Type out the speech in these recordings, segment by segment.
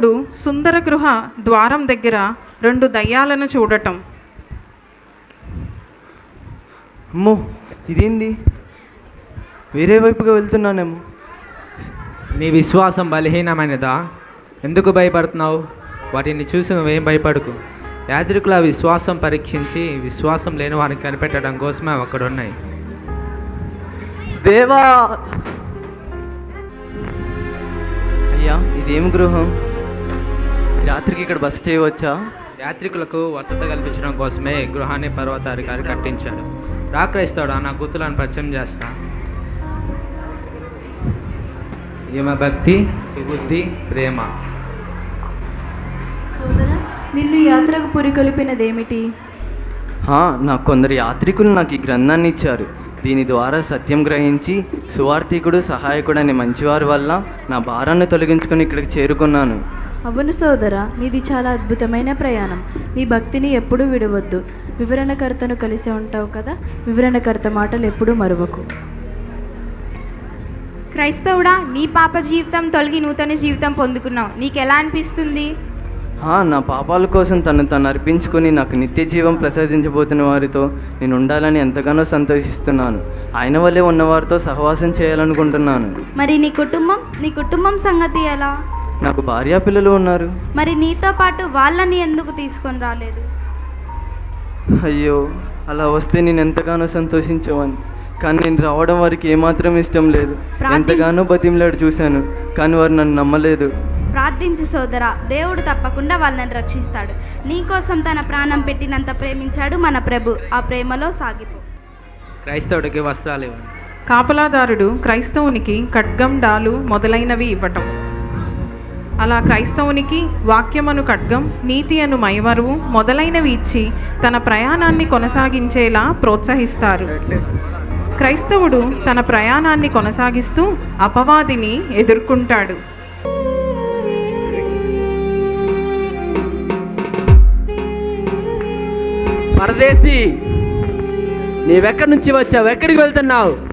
క్రైస్తవుడు సుందర గృహ ద్వారం దగ్గర రెండు దయ్యాలను చూడటం. అమ్మో ఇదేంది? వేరే వైపుగా వెళ్తున్నానేమో. నీ విశ్వాసం బలహీనమైనదా? ఎందుకు భయపడుతున్నావు? వాటిని చూసి నువ్వేం భయపడకు. యాత్రికుల విశ్వాసం పరీక్షించి విశ్వాసం లేని వారిని కనిపెట్టడం కోసమే అక్కడ ఉన్నాయి దేవా! అయ్యా ఇదేం గృహం? రాత్రికి ఇక్కడ బస చేయవచ్చా యాత్రికులకు వసతి కల్పించడం కోసమే గృహాన్ని పర్వతాధికారి కట్టించాడు రాక్రైస్తవుడా నా గుర్తులను పరిచయం చేస్తా. ఈమె భక్తి సుబుద్ధి ప్రేమ. సోదర నిన్ను యాత్రకు పురికొల్పినదేమిటి హా, నాకు కొందరు యాత్రికులు నాకు ఈ గ్రంథాన్ని ఇచ్చారు. దీని ద్వారా సత్యం గ్రహించి సువార్థికుడు సహాయకుడు అనే మంచివారి వల్ల నా భారాన్ని తొలగించుకొని ఇక్కడికి చేరుకున్నాను. అవును సోదర నీది చాలా అద్భుతమైన ప్రయాణం. నీ భక్తిని ఎప్పుడూ విడవద్దు. వివరణకర్తను కలిసి ఉంటావు కదా వివరణకర్త మాటలు ఎప్పుడూ మరువకు. క్రైస్తవుడా నీ పాప జీవితం తొలగి నూతన జీవితం పొందుకున్నావు. నీకు ఎలా అనిపిస్తుంది నా పాపాల కోసం తను తను అర్పించుకొని నాకు నిత్య జీవం ప్రసాదించబోతున్న వారితో నేను ఉండాలని ఎంతగానో సంతోషిస్తున్నాను. ఆయన వల్లే ఉన్నవారితో సహవాసం చేయాలనుకుంటున్నాను. మరి నీ కుటుంబం నీ కుటుంబం సంగతి ఎలా? నాకు భార్యా పిల్లలు ఉన్నారు. మరి నీతో పాటు వాళ్ళని ఎందుకు తీసుకొని రాలేదు? అయ్యో అలా వస్తే నేను ఎంతగానో సంతోషించేవాడిని కానీ నేను రావడం వారికి ఏమాత్రం ఇష్టం లేదు. ఎంతగానో బతిమలాడు చూశాను కానీ వారు నన్ను నమ్మలేదు. ప్రార్థించు సోదరా దేవుడు తప్పకుండా వాళ్ళని రక్షిస్తాడు. నీ కోసం తన ప్రాణం పెట్టినంత ప్రేమించాడు మన ప్రభు. ఆ ప్రేమలో సాగిపో. క్రైస్తవుడికి వస్త్రాలు ఇవ్వండి. కాపలాదారుడు క్రైస్తవునికి ఖడ్గం డాలు మొదలైనవి ఇవ్వటం. అలా క్రైస్తవునికి వాక్యమను ఖడ్గం నీతి అను మైమరువు మొదలైనవి ఇచ్చి తన ప్రయాణాన్ని కొనసాగించేలా ప్రోత్సహిస్తారు. క్రైస్తవుడు తన ప్రయాణాన్ని కొనసాగిస్తూ అపవాదిని ఎదుర్కొంటాడు. పరదేశీ నీవెక్కడి నుంచి వచ్చావు? ఎక్కడికి వెళ్తున్నావు?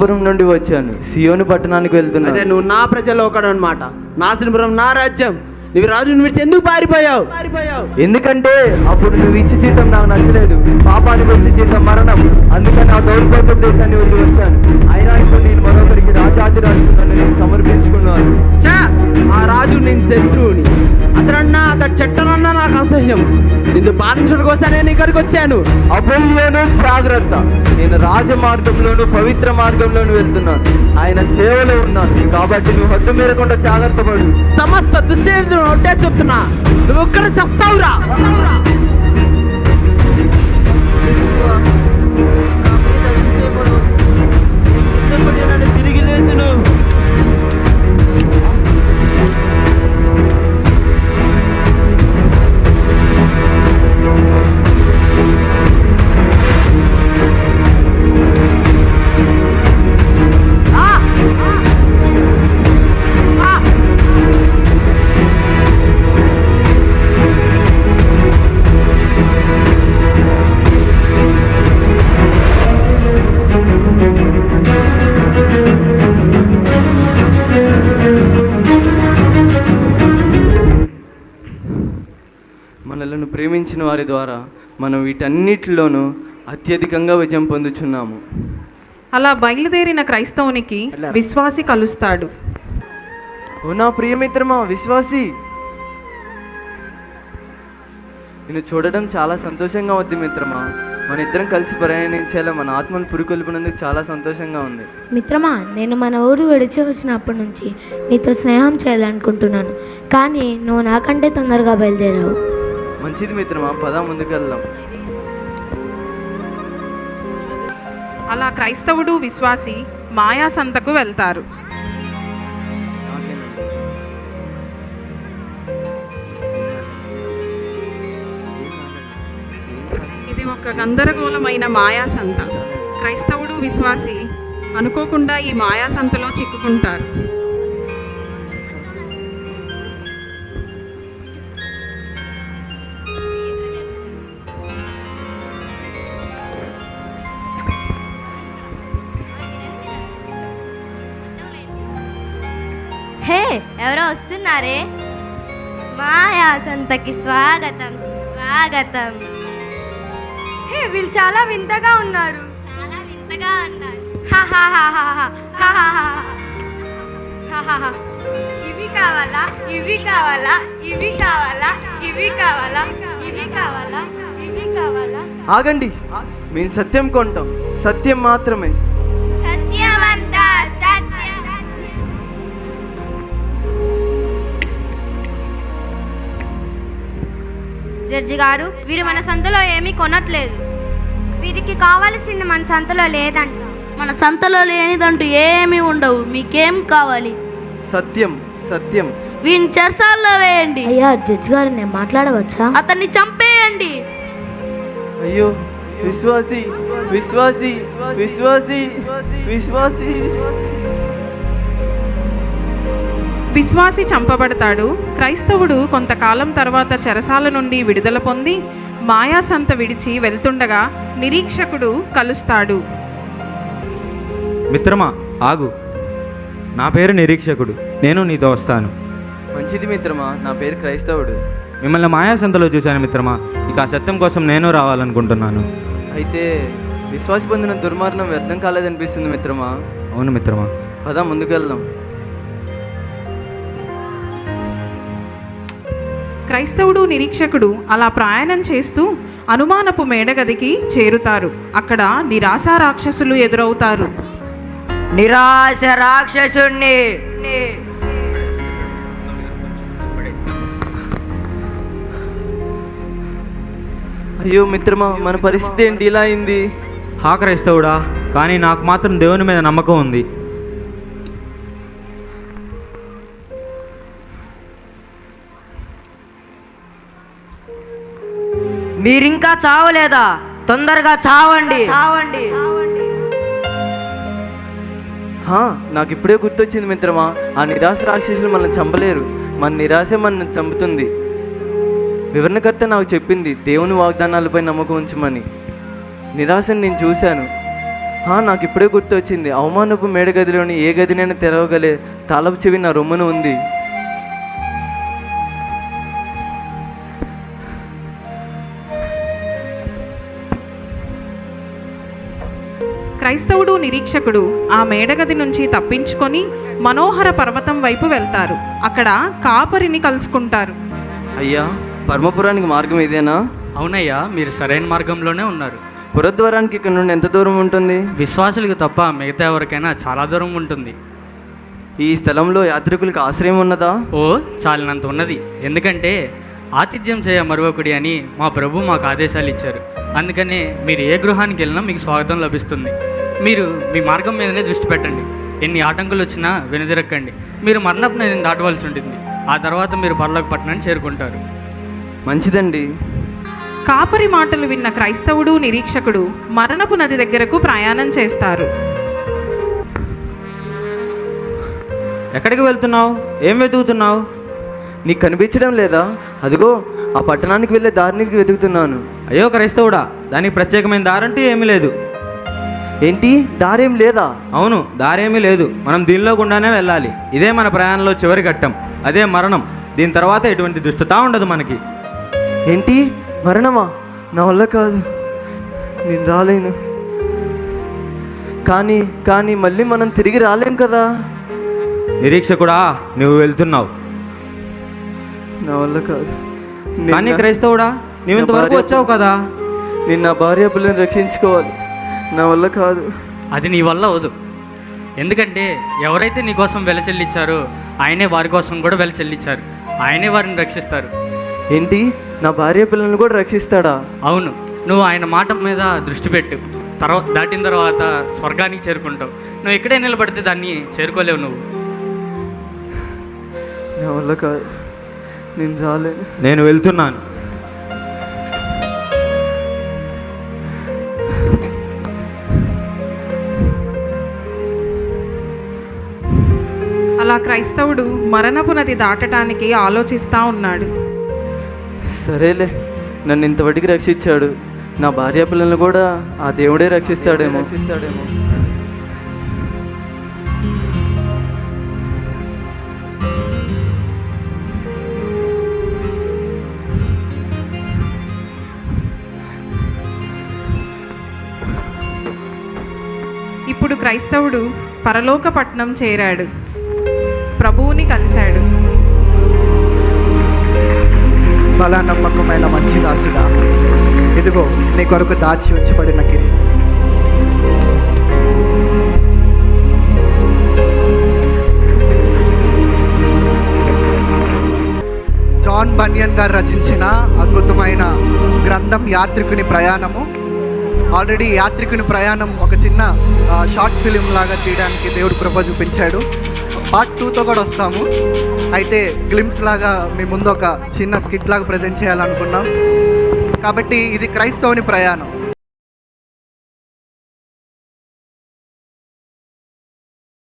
పురం నుండి వచ్చాను. సియోను పట్టణానికి అదే వెళ్తున్నాను నువ్వు నా ప్రజలో ఒకడు అనమాట నాశనపురం నా రాజ్యం. నువ్వు రాజుని విడిచి ఎందుకు పారిపోయావు? పారిపోయావు. ఎందుకంటే అప్పుడు నువ్వు ఇచ్చి జీతం నాకు నచ్చలేదు. పాపానికి వచ్చే జీతం మరణం. అందుకని ఆ దౌర్భాగ్య దేశాన్ని వదిలి వచ్చాను. అయినా ఇప్పుడు నేను మరొకరికి రాజాది రాజుకున్నాను నేను సమర్పించుకున్నాను! ఆ రాజు నేను శత్రువుని. అతనన్నా అతడు చెట్టనన్నా నాకు అసహ్యం. నిన్ను బాధించడం కోసం నేను ఇక్కడికి వచ్చాను. అమూల్యను జాగ్రత్త. నేను రాజ మార్గంలోను పవిత్ర మార్గంలోను వెళ్తున్నాను. ఆయన సేవలో ఉన్నాను. కాబట్టి నువ్వు హద్దు మీరకుండా జాగ్రత్త పడు. సమస్త దుశ్చర్యలను ఒకటే చెప్తున్నా. నువ్వు ఒక్కడ చస్తావురా. ప్రేమించిన వారి ద్వారా మనం వీటన్నిటిలోనూ అత్యధికంగా విజయం పొందుచున్నాము. అలా బయలుదేరిన క్రైస్తవునికి విశ్వాసి కలుస్తాడు. ఓ నా ప్రియమిత్రమా విశ్వాసి? నిన్ను చూడడం చాలా సంతోషంగా ఉంది మిత్రమా. మన ఇద్దరం కలిసి ప్రయాణించేలా మన ఆత్మను పురికొల్పినందుకు చాలా సంతోషంగా ఉంది. మిత్రమా నేను మన ఊరు విడిచి వచ్చినప్పటి నుంచి నీతో స్నేహం చేయాలనుకుంటున్నాను. కానీ నువ్వు నాకంటే తొందరగా బయలుదేరావు. మంచిది మిత్రమా? పద ముందుకెళ్దాం. అలా క్రైస్తవుడు విశ్వాసి మాయా సంతకు వెళ్తారు ఇది ఒక గందరగోళమైన మాయా సంత క్రైస్తవుడు విశ్వాసి అనుకోకుండా ఈ మాయా సంతలో చిక్కుకుంటారు. ఎవరో వస్తున్నారే మాయా సంతకి స్వాగతం స్వాగతం హే వీళ్ళు చాలా వింతగా ఉన్నారు చాలా వింతగా ఉన్నారు ఇవి కావాలా ఇవి కావాలా ఇవి కావాలా ఇవి కావాలా ఇవి కావాలా ఇవి కావాలా ఆగండి మేము సత్యం కొంటాం సత్యం మాత్రమే జడ్జి గారు వీరు మన సంతలో ఏమీ కొనట్లేదు. వీరికి కావలసింది మన సంతలో లేదంట. మన సంతలో లేనిదంటూ ఏమీ ఉండవు. మీకేం కావాలి? సత్యం సత్యం. వీని చెరసాల్లో వేయండి. అయ్యా జడ్జి గారు నేను మాట్లాడవచ్చా? అతన్ని చంపేయండి. అయ్యో విశ్వాసి విశ్వాసి విశ్వాసి విశ్వాసి. విశ్వాసి చంపబడతాడు. క్రైస్తవుడు కొంతకాలం తర్వాత చెరసాల నుండి విడుదల పొంది మాయా సంత విడిచి వెళ్తుండగా నిరీక్షకుడు కలుస్తాడు. మిత్రమా ఆగు. నా పేరు నిరీక్షకుడు. నేను నీతో వస్తాను. మంచిది మిత్రమా నా పేరు క్రైస్తవుడు. మిమ్మల్ని మాయా సంతలో చూశాను మిత్రమా. ఇక ఆ సత్యం కోసం నేను రావాలనుకుంటున్నాను. అయితే విశ్వాసి పొందిన దుర్మార్గం వ్యర్థం కాలేదనిపిస్తుంది మిత్రమా? అవును మిత్రమా. పద ముందుకెళ్దాం. క్రైస్తవుడు నిరీక్షకుడు అలా ప్రయాణం చేస్తూ అనుమానపు మేడగదికి చేరుతారు. అక్కడ నిరాశా రాక్షసులు ఎదురవుతారు. నిరాశ రాక్షసుణ్ణి. అయ్యో మిత్రమా మన పరిస్థితి ఏంటి? ఇలా అయింది. హా క్రైస్తవుడా కానీ నాకు మాత్రం దేవుని మీద నమ్మకం ఉంది. మీరింకా చావలేదా? తొందరగా చావండి. చావండి. హా నాకు ఇప్పుడే గుర్తొచ్చింది మిత్రమా ఆ నిరాశ రాక్షసులు మనల్ని చంపలేరు. మన నిరాశ మనల్ని చంపుతుంది. వివరణకర్త నాకు చెప్పింది దేవుని వాగ్దానాలపై నమ్మకం ఉంచమని. నిరాశను నేను చూశాను. హా నాకు ఇప్పుడే గుర్తొచ్చింది అవమానపు మేడగదిలోని ఏ గదినైనా తెరవగలే తాళపు చెవి నా రొమ్మున ఉంది. క్రైస్తవుడు నిరీక్షకుడు ఆ మేడగది నుంచి తప్పించుకొని మనోహర పర్వతం వైపు వెళ్తారు. అక్కడ కాపరిని కలుసుకుంటారు. అయ్యా పరమపురానికి మార్గం ఇదేనా? అవునయ్యా మీరు సరైన మార్గంలోనే ఉన్నారు. పురద్వారానికి ఇక్కడ నుండి ఎంత దూరం ఉంటుంది? విశ్వాసులకు తప్ప మిగతా ఎవరికైనా చాలా దూరం ఉంటుంది. ఈ స్థలంలో యాత్రికులకు ఆశ్రయం ఉన్నదా? ఓ చాలినంత ఉన్నది. ఎందుకంటే ఆతిథ్యం చేయ మరొకడి అని మా ప్రభు మాకు ఆదేశాలు ఇచ్చారు. అందుకనే మీరు ఏ గృహానికి వెళ్ళినా మీకు స్వాగతం లభిస్తుంది. మీరు మీ మార్గం మీదనే దృష్టి పెట్టండి. ఎన్ని ఆటంకులు వచ్చినా వెనుదిరక్కండి. మీరు మరణపు నదిని దాటవలసి ఉంటుంది. ఆ తర్వాత మీరు పర్లోక పట్టణాన్ని చేరుకుంటారు. మంచిదండి. కాపరి మాటలు విన్న క్రైస్తవుడు నిరీక్షకుడు మరణపు నది దగ్గరకు ప్రయాణం చేస్తారు. ఎక్కడికి వెళ్తున్నావు? ఏం వెతుకుతున్నావు? నీకు కనిపించడం లేదా? అదిగో ఆ పట్టణానికి వెళ్ళే దారికి వెతుకుతున్నాను. అయ్యో క్రైస్తవుడా దానికి ప్రత్యేకమైన దారంటూ ఏమీ లేదు. ఏంటి? దారేం లేదా? అవును దారేమీ లేదు. మనం దీనిలో గుండానే వెళ్ళాలి. ఇదే మన ప్రయాణంలో చివరి ఘట్టం అదే మరణం. దీని తర్వాత ఎటువంటి దుష్టత ఉండదు మనకి. ఏంటి? మరణమా? నా వల్ల కాదు. నేను రాలేను. కానీ కానీ మళ్ళీ మనం తిరిగి రాలేం కదా? నిరీక్షకుడా నువ్వు వెళ్తున్నావు. నా వల్ల కాదు. కానీ క్రైస్తవుడా నువ్వు ఇంతవరకు వచ్చావు కదా. నేను నా భార్య పిల్లని రక్షించుకోవాలి. నా వల్ల కాదు. అది నీ వల్ల అవదు ఎందుకంటే ఎవరైతే నీ కోసం వెల చెల్లించారో ఆయనే వారి కోసం కూడా వెల చెల్లించారు. ఆయనే వారిని రక్షిస్తారు. ఏంటి? నా భార్య పిల్లల్ని కూడా రక్షిస్తాడా? అవును. నువ్వు ఆయన మాట మీద దృష్టి పెట్టు. తర్వాత దాటిన తర్వాత స్వర్గానికి చేరుకుంటావు. నువ్వు ఇక్కడే నిలబడితే దాన్ని చేరుకోలేవు నువ్వు. నా వల్ల కాదు. నేను నేను వెళ్తున్నాను. అలా క్రైస్తవుడు మరణపు నది దాటడానికి ఆలోచిస్తూ ఉన్నాడు. సరేలే నన్ను ఇంతవరకు రక్షించాడు. నా భార్య పిల్లల్ని కూడా ఆ దేవుడే రక్షిస్తాడేమో రక్షిస్తాడేమో. క్రైస్తవుడు పరలోక పట్టణం చేరాడు. ప్రభువుని కలిశాడు. బలా నమ్మకమైన మంచి దాసుడా ఇదిగో నీ కొరకు దాచి ఉంచబడిన కిరీటం జాన్ బన్యన్ గారు రచించిన అద్భుతమైన గ్రంథం యాత్రికుని ప్రయాణము. ఆల్రెడీ యాత్రికుని ప్రయాణం ఒక చిన్న షార్ట్ ఫిలిం లాగా తీయడానికి దేవుడు కృప చూపించాడు. పార్ట్ టూతో కూడా వస్తాము. అయితే గ్లిమ్స్ లాగా మీ ముందు ఒక చిన్న స్కిట్ లాగా ప్రజెంట్ చేయాలనుకున్నాం. కాబట్టి ఇది క్రైస్తవుని ప్రయాణం.